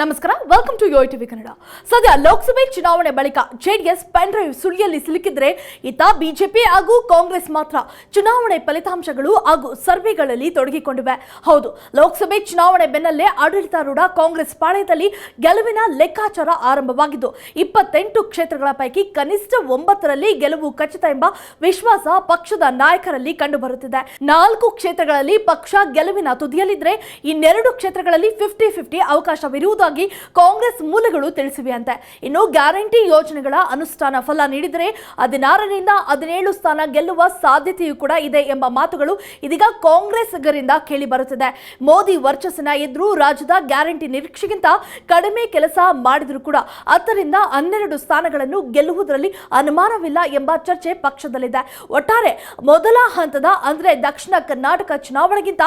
ನಮಸ್ಕಾರ welcome to Yo TV Kannada ಸದ್ಯ ಲೋಕಸಭೆ ಚುನಾವಣೆ ಬಳಿಕ ಜೆಡಿಎಸ್ ಪೆಂಡ್ರೈವ್ ಸುಳಿಯಲ್ಲಿ ಸಿಲುಕಿದ್ರೆ ಇತ್ತ ಬಿಜೆಪಿ ಹಾಗೂ ಕಾಂಗ್ರೆಸ್ ಮಾತ್ರ ಚುನಾವಣೆ ಫಲಿತಾಂಶಗಳು ಹಾಗೂ ಸರ್ವೆಗಳಲ್ಲಿ ತೊಡಗಿಕೊಂಡಿವೆ. ಹೌದು, ಲೋಕಸಭೆ ಚುನಾವಣೆ ಬೆನ್ನಲ್ಲೇ ಆಡಳಿತಾರೂಢ ಕಾಂಗ್ರೆಸ್ ಪಾಳ್ಯದಲ್ಲಿ ಗೆಲುವಿನ ಲೆಕ್ಕಾಚಾರ ಆರಂಭವಾಗಿದ್ದು, ಇಪ್ಪತ್ತೆಂಟು ಕ್ಷೇತ್ರಗಳ ಪೈಕಿ ಕನಿಷ್ಠ ಒಂಬತ್ತರಲ್ಲಿ ಗೆಲುವು ಖಚಿತ ಎಂಬ ವಿಶ್ವಾಸ ಪಕ್ಷದ ನಾಯಕರಲ್ಲಿ ಕಂಡುಬರುತ್ತಿದೆ. ನಾಲ್ಕು ಕ್ಷೇತ್ರಗಳಲ್ಲಿ ಪಕ್ಷ ಗೆಲುವಿನ ತುದಿಯಲ್ಲಿದ್ದರೆ ಇನ್ನೆರಡು ಕ್ಷೇತ್ರಗಳಲ್ಲಿ ಫಿಫ್ಟಿ ಫಿಫ್ಟಿ ಅವಕಾಶವಿರುವುದಾಗಿ ಕಾಂಗ್ರೆಸ್ ಮೂಲಗಳು ತಿಳಿಸಿವೆ ಅಂತೆ. ಇನ್ನು ಗ್ಯಾರಂಟಿ ಯೋಜನೆಗಳ ಅನುಷ್ಠಾನ ಫಲ ನೀಡಿದರೆ ಹದಿನಾರರಿಂದ ಹದಿನೇಳು ಸ್ಥಾನ ಗೆಲ್ಲುವ ಸಾಧ್ಯತೆಯೂ ಕೂಡ ಇದೆ ಎಂಬ ಮಾತುಗಳು ಇದೀಗ ಕಾಂಗ್ರೆಸ್ಗರಿಂದ ಕೇಳಿ ಬರುತ್ತಿದೆ. ಮೋದಿ ವರ್ಚಸ್ಸಿನ ಎದುರು ರಾಜ್ಯದ ಗ್ಯಾರಂಟಿ ನಿರೀಕ್ಷೆಗಿಂತ ಕಡಿಮೆ ಕೆಲಸ ಮಾಡಿದರೂ ಕೂಡ ಹತ್ತರಿಂದ ಹನ್ನೆರಡು ಸ್ಥಾನಗಳನ್ನು ಗೆಲ್ಲುವುದರಲ್ಲಿ ಅನುಮಾನವಿಲ್ಲ ಎಂಬ ಚರ್ಚೆ ಪಕ್ಷದಲ್ಲಿದೆ. ಒಟ್ಟಾರೆ ಮೊದಲ ಹಂತದ ಅಂದ್ರೆ ದಕ್ಷಿಣ ಕರ್ನಾಟಕ ಚುನಾವಣೆಗಿಂತ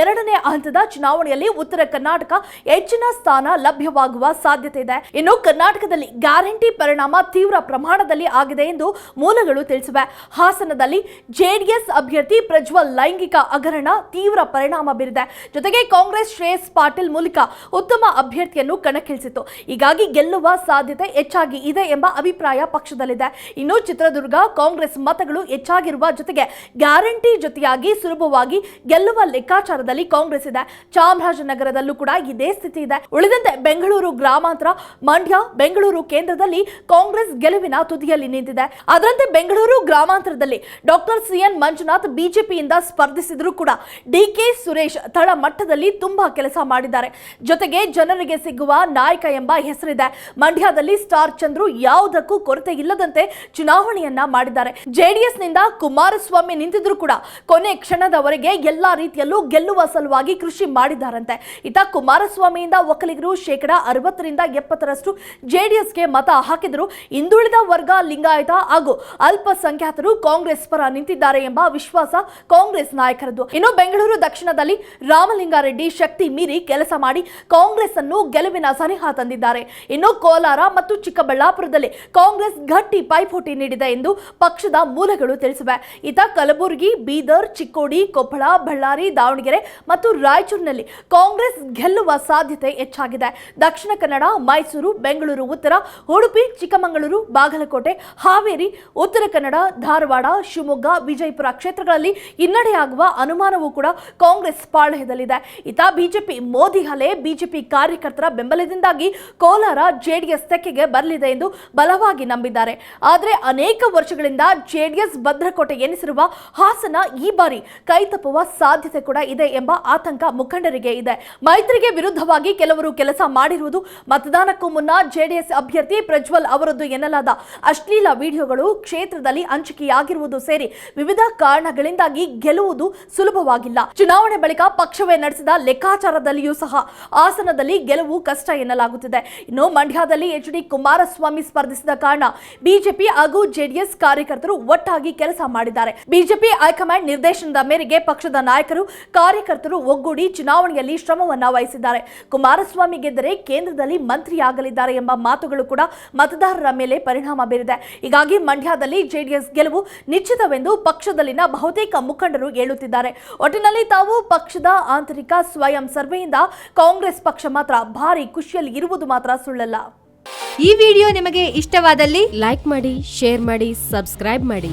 ಎರಡನೇ ಹಂತದ ಚುನಾವಣೆಯಲ್ಲಿ ಉತ್ತರ ಕರ್ನಾಟಕ ಹೆಚ್ಚಿನ ಸ್ಥಾನ ಲಭ್ಯವಾಗುವ ಸಾಧ್ಯತೆ ಇದೆ. ಇನ್ನು ಕರ್ನಾಟಕದಲ್ಲಿ ಗ್ಯಾರಂಟಿ ಪರಿಣಾಮ ತೀವ್ರ ಪ್ರಮಾಣದಲ್ಲಿ ಆಗಿದೆ ಎಂದು ಮೂಲಗಳು ತಿಳಿಸಿವೆ. ಹಾಸನದಲ್ಲಿ ಜೆಡಿಎಸ್ ಅಭ್ಯರ್ಥಿ ಪ್ರಜ್ವಲ್ ಲೈಂಗಿಕ ಹಗರಣ ತೀವ್ರ ಪರಿಣಾಮ ಬೀರಿದೆ. ಜೊತೆಗೆ ಕಾಂಗ್ರೆಸ್ ಶ್ರೇಯಸ್ ಪಾಟೀಲ್ ಮೂಲಕ ಉತ್ತಮ ಅಭ್ಯರ್ಥಿಯನ್ನು ಕಣಕ್ಕಿಳಿಸಿತು ಹೀಗಾಗಿ ಗೆಲ್ಲುವ ಸಾಧ್ಯತೆ ಹೆಚ್ಚಾಗಿ ಇದೆ ಎಂಬ ಅಭಿಪ್ರಾಯ ಪಕ್ಷದಲ್ಲಿದೆ. ಇನ್ನು ಚಿತ್ರದುರ್ಗ ಕಾಂಗ್ರೆಸ್ ಮತಗಳು ಹೆಚ್ಚಾಗಿರುವ ಜೊತೆಗೆ ಗ್ಯಾರಂಟಿ ಜೊತೆಯಾಗಿ ಸುಲಭವಾಗಿ ಗೆಲ್ಲುವ ಲೆಕ್ಕಾಚಾರದಲ್ಲಿ ಕಾಂಗ್ರೆಸ್ ಇದೆ. ಚಾಮರಾಜನಗರದಲ್ಲೂ ಕೂಡ ಇದೇ ಸ್ಥಿತಿ ಇದೆ. ಉಳಿದಂತೆ ಬೆಂಗಳೂರು ಗ್ರಾಮಾಂತರ, ಮಂಡ್ಯ, ಬೆಂಗಳೂರು ಕೇಂದ್ರದಲ್ಲಿ ಕಾಂಗ್ರೆಸ್ ಗೆಲುವಿನ ತುದಿಯಲ್ಲಿ ನಿಂತಿದೆ. ಅದರಂತೆ ಬೆಂಗಳೂರು ಗ್ರಾಮಾಂತರದಲ್ಲಿ ಡಾಕ್ಟರ್ ಸಿಎನ್ ಮಂಜುನಾಥ್ ಬಿಜೆಪಿಯಿಂದ ಸ್ಪರ್ಧಿಸಿದ್ರು ಕೂಡ ಡಿಕೆ ಸುರೇಶ್ ತಳ ಮಟ್ಟದಲ್ಲಿ ತುಂಬಾ ಕೆಲಸ ಮಾಡಿದ್ದಾರೆ. ಜೊತೆಗೆ ಜನರಿಗೆ ಸಿಗುವ ನಾಯಕ ಎಂಬ ಹೆಸರಿದೆ. ಮಂಡ್ಯದಲ್ಲಿ ಸ್ಟಾರ್ ಚಂದ್ರು ಯಾವುದಕ್ಕೂ ಕೊರತೆ ಇಲ್ಲದಂತೆ ಚುನಾವಣೆಯನ್ನ ಮಾಡಿದ್ದಾರೆ. ಜೆಡಿಎಸ್ನಿಂದ ಕುಮಾರಸ್ವಾಮಿ ನಿಂತಿದ್ರು ಕೂಡ ಕೊನೆ ಕ್ಷಣದವರೆಗೆ ಎಲ್ಲಾ ರೀತಿಯಲ್ಲೂ ಗೆಲ್ಲುವ ಸಲುವಾಗಿ ಕೃಷಿ ಮಾಡಿದ್ದಾರಂತೆ. ಇತ್ತ ಕುಮಾರಸ್ವಾಮಿಯಿಂದ ಒಕ್ಕಲಿಗರು ಶೇಕಡಾ ಅರವತ್ತರಿಂದ ಎಪ್ಪತ್ತರಷ್ಟು ಜೆಡಿಎಸ್ಗೆ ಮತ ಹಾಕಿದರು ಹಿಂದುಳಿದ ವರ್ಗ ಲಿಂಗಾಯತ ಹಾಗೂ ಅಲ್ಪಸಂಖ್ಯಾತರು ಕಾಂಗ್ರೆಸ್ ಪರ ನಿಂತಿದ್ದಾರೆ ಎಂಬ ವಿಶ್ವಾಸ ಕಾಂಗ್ರೆಸ್ ನಾಯಕರದ್ದು. ಇನ್ನು ಬೆಂಗಳೂರು ದಕ್ಷಿಣದಲ್ಲಿ ರಾಮಲಿಂಗಾರೆಡ್ಡಿ ಶಕ್ತಿ ಮೀರಿ ಕೆಲಸ ಮಾಡಿ ಕಾಂಗ್ರೆಸ್ ಅನ್ನು ಗೆಲುವಿನ ಸನಿಹ ತಂದಿದ್ದಾರೆ. ಇನ್ನು ಕೋಲಾರ ಮತ್ತು ಚಿಕ್ಕಬಳ್ಳಾಪುರದಲ್ಲಿ ಕಾಂಗ್ರೆಸ್ ಗಟ್ಟಿ ಪೈಪೋಟಿ ನೀಡಿದೆ ಎಂದು ಪಕ್ಷದ ಮೂಲಗಳು ತಿಳಿಸಿವೆ. ಇತ ಕಲಬುರಗಿ, ಬೀದರ್, ಚಿಕ್ಕೋಡಿ, ಕೊಪ್ಪಳ, ಬಳ್ಳಾರಿ, ದಾವಣಗೆರೆ ಮತ್ತು ರಾಯಚೂರಿನಲ್ಲಿ ಕಾಂಗ್ರೆಸ್ ಗೆಲ್ಲುವ ಸಾಧ್ಯತೆ ಹೆಚ್ಚಾಗಿದೆ. ದಕ್ಷಿಣ ಕನ್ನಡ, ಮೈಸೂರು, ಬೆಂಗಳೂರು, ಉತ್ತರ, ಉಡುಪಿ, ಚಿಕ್ಕಮಗಳೂರು, ಬಾಗಲಕೋಟೆ, ಹಾವೇರಿ, ಉತ್ತರ ಕನ್ನಡ, ಧಾರವಾಡ, ಶಿವಮೊಗ್ಗ, ವಿಜಯಪುರ ಕ್ಷೇತ್ರಗಳಲ್ಲಿ ಹಿನ್ನಡೆಯಾಗುವ ಅನುಮಾನವೂ ಕೂಡ ಕಾಂಗ್ರೆಸ್ ಪಾಳಯದಲ್ಲಿದೆ. ಇತ ಬಿಜೆಪಿ ಮೋದಿ ಹಲೆ ಬಿಜೆಪಿ ಕಾರ್ಯಕರ್ತರ ಬೆಂಬಲದಿಂದಾಗಿ ಕೋಲಾರ ಜೆಡಿಎಸ್ ತೆಕ್ಕೆಗೆ ಬರಲಿದೆ ಎಂದು ಬಲವಾಗಿ ನಂಬಿದ್ದಾರೆ. ಆದರೆ ಅನೇಕ ವರ್ಷಗಳಿಂದ ಜೆಡಿಎಸ್ ಭದ್ರಕೋಟೆ ಎನಿಸಿರುವ ಹಾಸನ ಈ ಬಾರಿ ಕೈತಪ್ಪುವ ಸಾಧ್ಯತೆ ಕೂಡ ಇದೆ ಎಂಬ ಆತಂಕ ಮುಖಂಡರಿಗೆ ಇದೆ. ಮೈತ್ರಿಗೆ ವಿರುದ್ಧವಾಗಿ ಕೆಲವರು ಕೆಲಸ ಮಾಡಿರುವುದು ಮತದಾನಕ್ಕೂ ಮುನ್ನ ಜೆಡಿಎಸ್ ಅಭ್ಯರ್ಥಿ ಪ್ರಜ್ವಲ್ ಅವರದ್ದು ಎನ್ನಲಾದ ಅಶ್ಲೀಲ ವಿಡಿಯೋಗಳು ಕ್ಷೇತ್ರದಲ್ಲಿ ಹಂಚಿಕೆಯಾಗಿರುವುದು ಸೇರಿ ವಿವಿಧ ಕಾರಣಗಳಿಂದಾಗಿ ಗೆಲುವುದು ಸುಲಭವಾಗಿಲ್ಲ. ಚುನಾವಣೆ ಬಳಿಕ ಪಕ್ಷವೇ ನಡೆಸಿದ ಲೆಕ್ಕಾಚಾರದಲ್ಲಿಯೂ ಸಹ ಹಾಸನದಲ್ಲಿ ಗೆಲುವು ಕಷ್ಟ ಎನ್ನಲಾಗುತ್ತಿದೆ. ಇನ್ನು ಮಂಡ್ಯದಲ್ಲಿ ಎಚ್ ಡಿ ಕುಮಾರಸ್ವಾಮಿ ಸ್ಪರ್ಧಿಸಿದ ಕಾರಣ ಬಿಜೆಪಿ ಹಾಗೂ ಜೆಡಿಎಸ್ ಕಾರ್ಯಕರ್ತರು ಒಟ್ಟಾಗಿ ಕೆಲಸ ಮಾಡಿದ್ದಾರೆ. ಬಿಜೆಪಿ ಹೈಕಮಾಂಡ್ ನಿರ್ದೇಶನದ ಮೇರೆಗೆ ಪಕ್ಷದ ನಾಯಕರು, ಕಾರ್ಯಕರ್ತರು ಒಗ್ಗೂಡಿ ಚುನಾವಣೆಯಲ್ಲಿ ಶ್ರಮವನ್ನ ವಹಿಸಿದ್ದಾರೆ. ಕುಮಾರಸ್ವಾಮಿ ಗೆದ್ದರೆ ಕೇಂದ್ರದಲ್ಲಿ ಮಂತ್ರಿಯಾಗಲಿದ್ದಾರೆ ಎಂಬ ಮಾತುಗಳು ಕೂಡ ಮತದಾರರ ಮೇಲೆ ಪರಿಣಾಮ ಬೀರಿದೆ. ಹೀಗಾಗಿ ಮಂಡ್ಯದಲ್ಲಿ ಜೆಡಿಎಸ್ ಗೆಲುವು ನಿಶ್ಚಿತವೆಂದು ಪಕ್ಷದಲ್ಲಿನ ಬಹುತೇಕ ಮುಖಂಡರು ಹೇಳುತ್ತಿದ್ದಾರೆ. ಒಟ್ಟಿನಲ್ಲಿ ತಾವು ಪಕ್ಷದ ಆಂತರಿಕ ಸ್ವಯಂ ಸರ್ವೆಯಿಂದ ಕಾಂಗ್ರೆಸ್ ಪಕ್ಷ ಮಾತ್ರ ಭಾರಿ ಖುಷಿಯಲ್ಲಿ ಇರುವುದು ಮಾತ್ರ ಸುಳ್ಳಲ್ಲ. ಈ ವಿಡಿಯೋ ನಿಮಗೆ ಇಷ್ಟವಾದಲ್ಲಿ ಲೈಕ್ ಮಾಡಿ, ಶೇರ್ ಮಾಡಿ, ಸಬ್ಸ್ಕ್ರೈಬ್ ಮಾಡಿ.